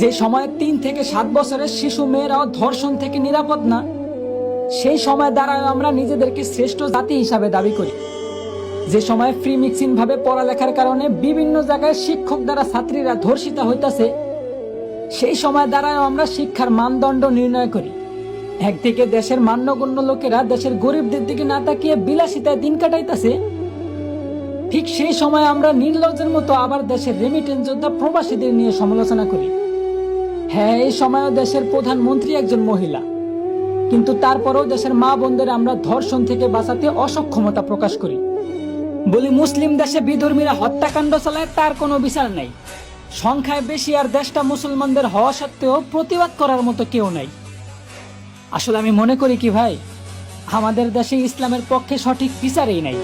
যে সময় তিন থেকে সাত বছরের শিশু মেয়েরাও ধর্ষণ থেকে নিরাপদ না, সেই সময় দ্বারাও আমরা নিজেদেরকে শ্রেষ্ঠ জাতি হিসাবে দাবি করি। যে সময় ফ্রি মিক্সিং ভাবে পড়ালেখার কারণে বিভিন্ন জায়গায় শিক্ষক দ্বারা ছাত্রীরা ধর্ষিত হইতাছে, সেই সময় দ্বারাও আমরা শিক্ষার মানদণ্ড নির্ণয় করি। একদিকে দেশের মান্যগণ্য লোকেরা দেশের গরিবদের দিকে না তাকিয়ে বিলাসিতায় দিন কাটাইতাছে, ঠিক সেই সময় আমরা নির্লজ্জের মতো আবার দেশের রেমিটেন্স যোদ্ধা প্রবাসীদের নিয়ে সমালোচনা করি। হ্যাঁ এই সময়ও দেশের প্রধানমন্ত্রী একজন মহিলা। কিন্তু তারপরেও দেশের মা বোনদের আমরা ধর্ষণ থেকে বাঁচাতে অসক্ষমতা প্রকাশ করি। বলি, মুসলিম দেশে বিধর্মীরা হত্যাকাণ্ড চালায়, তার কোনো বিচার নাই। সংখ্যায় বেশি আর দেশটা মুসলমানদের হওয়া সত্ত্বেও প্রতিবাদ করার মতো কেউ নাই। আসলে আমি মনে করি কি ভাই, আমাদের দেশে ইসলামের পক্ষে সঠিক বিচারই নাই।